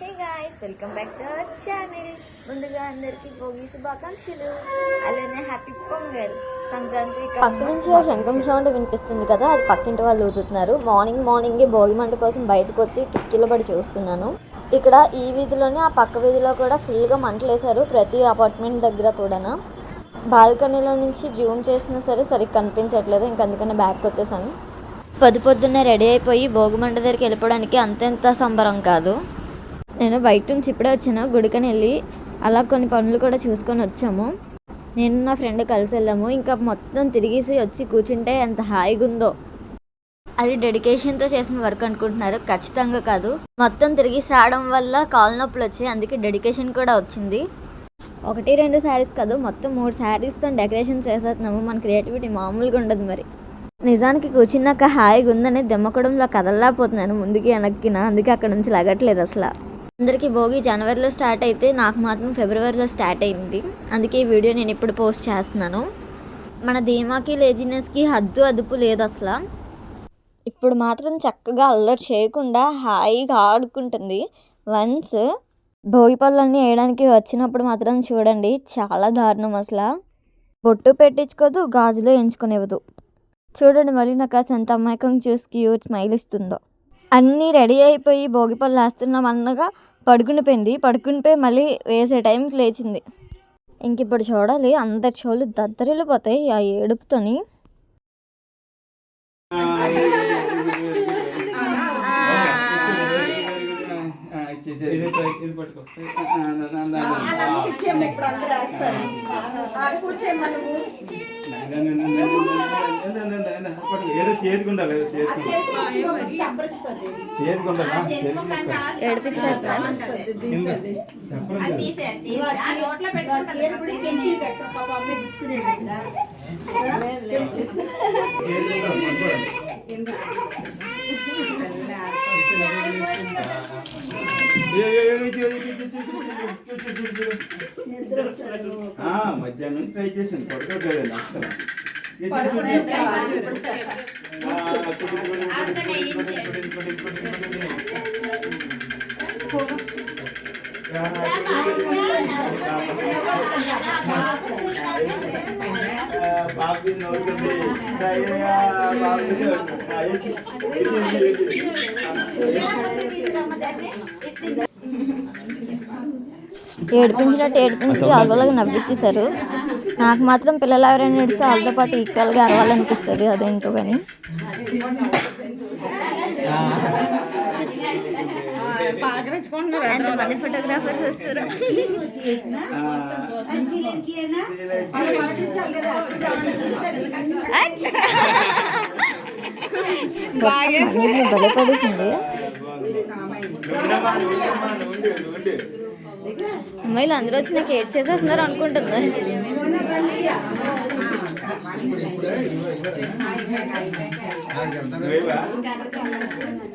Hey guys welcome back to our channel ముందుగా అందరికీ భోగి శుభాకాంక్షలు. అలానే హ్యాపీ పొంగల్. సంక్రాంతి పక్క నుంచి ఆ శంఖం సౌండ్ వినిపిస్తుంది కదా అది పక్కింటి వాళ్ళు ఊదుతున్నారు. మార్నింగ్ మార్నింగే భోగి మంట కోసం బయటకు వచ్చి కిటికీలో పడి చూస్తున్నాను. ఇక్కడ ఈ వీధిలోనే ఆ పక్క వీధిలో కూడా ఫుల్గా మంటలు వేశారు ప్రతి అపార్ట్మెంట్ దగ్గర కూడా బాల్కనీలో నుంచి జూమ్ చేసినా సరే సరిగ్గా కనిపించట్లేదు ఇంక అందుకనే బ్యాక్ వచ్చేసాను. పొద్దు పొద్దున్నే రెడీ అయిపోయి భోగిమంట దగ్గరికి వెళ్ళిపోవడానికి అంతెంత సంబరం కాదు. నేను బయట నుంచి ఇప్పుడే వచ్చాను గుడికని వెళ్ళి అలా కొన్ని పనులు కూడా చూసుకొని వచ్చాము. నేను నా ఫ్రెండ్ కలిసి వెళ్ళాము. ఇంకా మొత్తం తిరిగేసి వచ్చి కూర్చుంటే ఎంత హాయిగా ఉందో. అది డెడికేషన్తో చేసిన వర్క్ అనుకుంటున్నారు. ఖచ్చితంగా కాదు. మొత్తం తిరిగేసి రావడం వల్ల కాళ్ళ నొప్పులు వచ్చాయి. అందుకే డెడికేషన్ కూడా వచ్చింది. ఒకటి రెండు శారీస్ కాదు. మొత్తం మూడు శారీస్తో డెకరేషన్ చేసేస్తున్నాము. మన క్రియేటివిటీ మామూలుగా ఉండదు మరి. నిజానికి కూర్చున్నాక హాయిగా ఉందని దెమ్మకొడంలో కదలలేకపోతున్నాను. ముందుకి వెనక్కిన. అందుకే అక్కడ నుంచి లగట్లేదు అసలు. అందరికీ భోగి జనవరిలో స్టార్ట్ అయితే నాకు మాత్రం ఫిబ్రవరిలో స్టార్ట్ అయింది. అందుకే ఈ వీడియో నేను ఇప్పుడు పోస్ట్ చేస్తున్నాను. మన ధీమాకి లేజినెస్కి హద్దు అదుపు లేదు అసలు. ఇప్పుడు మాత్రం చక్కగా అల్లరి చేయకుండా హాయిగా ఆడుకుంటుంది. వన్స్ భోగి పళ్ళన్నీ వేయడానికి వచ్చినప్పుడు మాత్రం చూడండి చాలా దారుణం అసలు. బొట్టు పెట్టించుకోదు గాజులో ఎంచుకునేవదు చూడండి మళ్ళీ నాకు అసలు ఎంత అమ్మాయికం చూసి క్యూట్ స్మైల్ ఇస్తుందో. అన్నీ రెడీ అయిపోయి భోగి పళ్ళు వేస్తున్నాం అన్నగా పడుకునిపోయింది పడుకునిపోయి మళ్ళీ వేసే టైంకి లేచింది. ఇంక ఇప్పుడు చూడాలి. అందరి చెవులు దద్దరిల్లిపోతాయి ఆ ఏడుపుతోని. ఏదో చేతికుండాలి ఏదో చేతికుండాలి మధ్యాహ్నం ట్రై చేసాను పడుకోలేదు అసలు బాబు నవ్వుతుంది ఏడిపించినట్టు ఏడిపించి అలవలాగా నవ్విచ్చేశారు. నాకు మాత్రం పిల్లలు ఎవరైనా ఏడిస్తే వాళ్ళతో పాటు ఈక్వల్గా అరవాలనిపిస్తుంది అదేంటో కానీ ఎంతమంది ఫోటోగ్రాఫర్స్ వస్తారు భలే పడేసింది. అమ్మాయిలు అందరూ వచ్చి నాకు ఏడ్ చేసేస్తున్నారు అనుకుంటుంది Tit. అదో అదో అదో.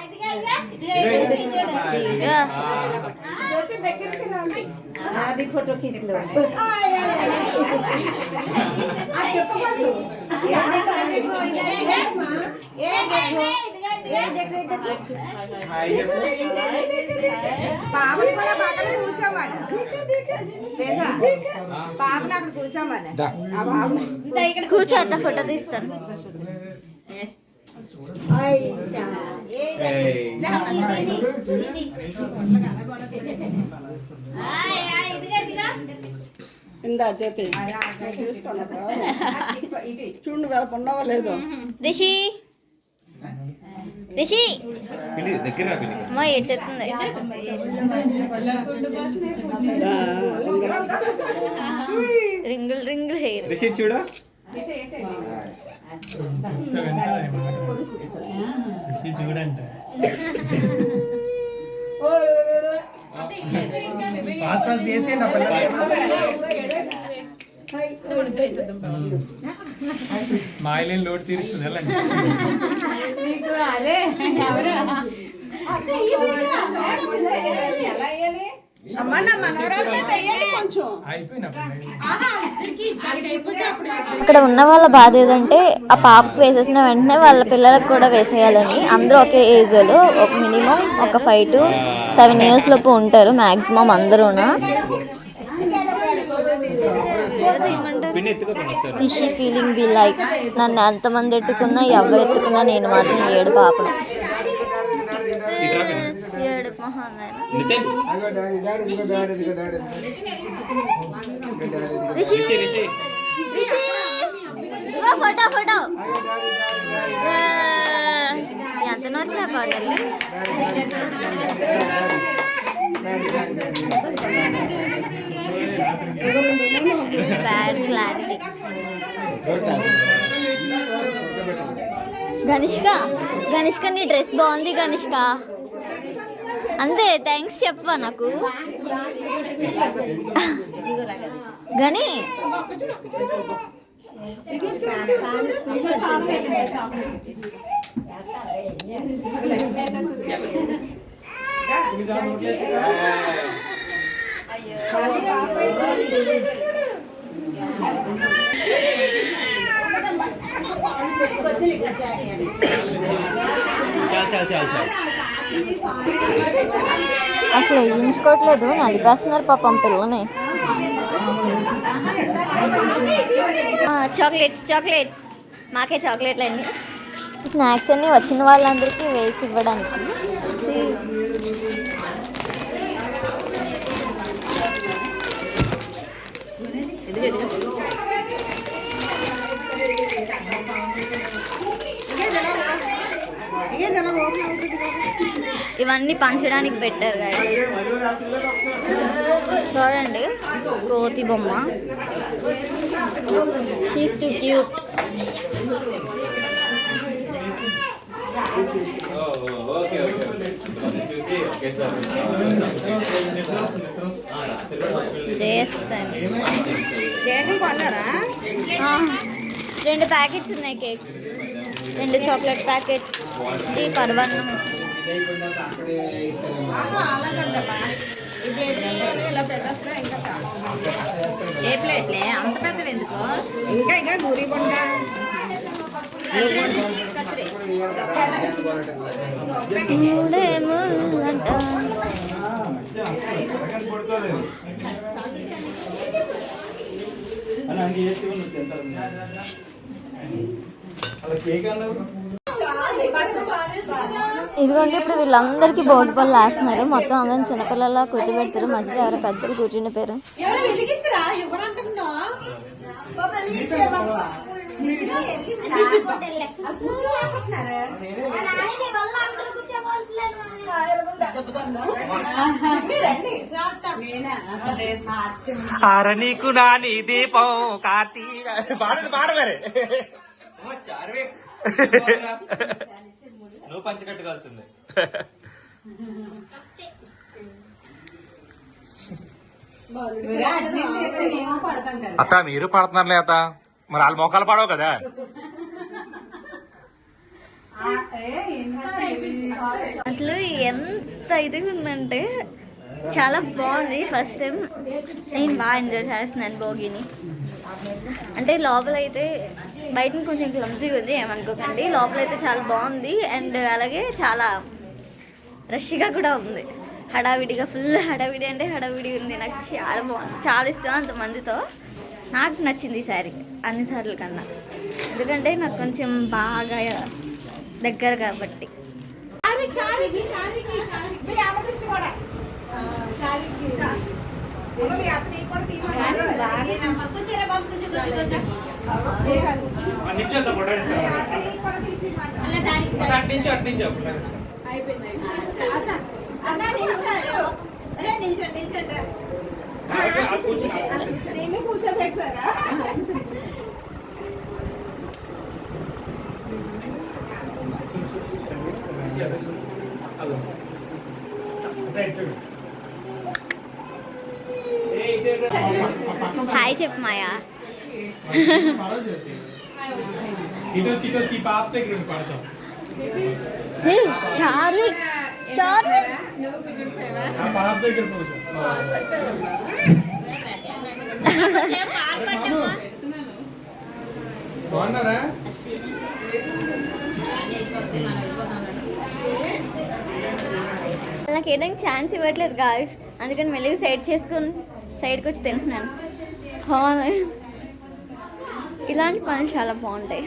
ఇదిగో. జ్యోతి దగ్గరికి రండి. నాది ఫోటో కిస్లో పాపని కూడా పక్కన కూర్చోమని తెలుసా పాపని అక్కడ కూర్చోమని ఆ పాపని కూర్చో అత్త ఫోటో తీస్తాను ఇందా జ్యోతి. చూసుకోండి చూడు వేళ ఉండవా లేదు. రిషి. రిషి. దగ్గర అమ్మ ఏడ్చేస్తుంది రింగుల్ రింగుల్ హెయిర్. రిషి చూడ. చూడంట ఫాస్ట్ ఫాస్ట్ మా ఇల్లు లోటు తీరుస్తుంది వెళ్ళండి అదే ఎవరు అమ్మ నా మనవరాలు కొంచెం. అక్కడ ఉన్న వాళ్ళ బాధ ఏదంటే ఆ పాపకు వేసేసిన వెంటనే వాళ్ళ పిల్లలకు కూడా వేసేయాలని. అందరూ ఒకే ఏజ్ ఒక మినిమం ఒక ఫైవ్ టు సెవెన్ ఇయర్స్ లోపు ఉంటారు మ్యాక్సిమం అందరూనా. ఇషీ ఫీలింగ్ బి లైక్ నన్ను ఎంతమంది ఎత్తుకున్నా ఎవరు ఎత్తుకున్నా నేను మాత్రం ఏడు పాపను మొహం రిషి రిషి ఇగో ఫోటో ఫోటో ఎంత నచ్చా బాగా బ్యాడ్ క్లారిటీ గనిష్క గనిష్క నీ డ్రెస్ బాగుంది గనిష్క అంతే థ్యాంక్స్ చెప్పవా నాకు. కానీ చాలు చాలు చాలు చాలు. అసలు వేయించుకోవట్లేదు నలిపేస్తున్నారు పాపం పిల్లని. Chocolates chocolates. మాకే చాక్లెట్లు అన్ని స్నాక్స్ అన్ని వచ్చిన వాళ్ళందరికీ వేసి ఇవ్వడానికి. ఇదే ఎలా ఓపెన్ అవుతుంది కదా ఇవన్నీ పంచడానికి పెట్టారు గాయస్ చూడండి కోతి బొమ్మ. షీస్ టు క్యూట్ రెండు ప్యాకెట్స్ ఉన్నాయి కేక్స్ రెండు చాక్లెట్ ప్యాకెట్స్ ఇంకా చాలా. ఏ ప్లేట్లే? అంత పెద్దవి ఎందుకు? ఇంకా ఇంకా నూరి బొండ. అంట. ఇదిగోండి ఇప్పుడు వీళ్ళందరికీ భోగి పళ్ళు వేస్తున్నారు. మొత్తం అందరం చిన్నపిల్లల కూర్చోబెడతారు. మధ్యలో ఎవరో పెద్దలు కూర్చుండి పేరు. నీకు నా నీ దీపం కార్తీక. పాడదు పాడ మరి. చార్వే. నువ్వు అత్త మీరు పడుతున్నారులే అత్త. మరి వాళ్ళ మోకాలు పడవు కదా? అసలు ఎంత ఇదిగా ఉందంటే చాలా బాగుంది. ఫస్ట్ టైం నేను బాగా ఎంజాయ్ చేస్తున్నాను భోగిని. అంటే లోపల అయితే బయట కొంచెం క్లమ్సీగా ఉంది ఏమనుకోకండి. లోపల అయితే చాలా బాగుంది అండ్ అలాగే చాలా రష్గా కూడా ఉంది. హడావిడిగా ఫుల్ హడావిడి అంటే హడావిడి ఉంది. నాకు చాలా బాగుంది. చాలా ఇష్టం అంతమందితో. నాకు నచ్చింది ఈ శారీ అన్ని సార్లు కన్నా. ఎందుకంటే నాకు కొంచెం బాగా దగ్గర కాబట్టి. చా- అమ్మ, మీ అత్త నీకు కూడా తీయమన్నారు. మీ అత్త నీకు కూడా తీసియమన్నారు. అటు నుంచి అటు నుంచి అన్నా, నిల్చోండి. అరే, నిల్చోండి, నిల్చోండి. నిన్ను కూర్చోబెడతారా హాయ్ చెప్పు మాయా. చార్విక్ బాగున్నారా? నాకు ఏదైనా ఛాన్స్ ఇవ్వట్లేదు గాయస్ అందుకని మెల్లిగా సైడ్ చేసుకుని సైడ్కి వచ్చి తింటున్నాను అవును. ఇలాంటి పనులు చాలా బాగుంటాయి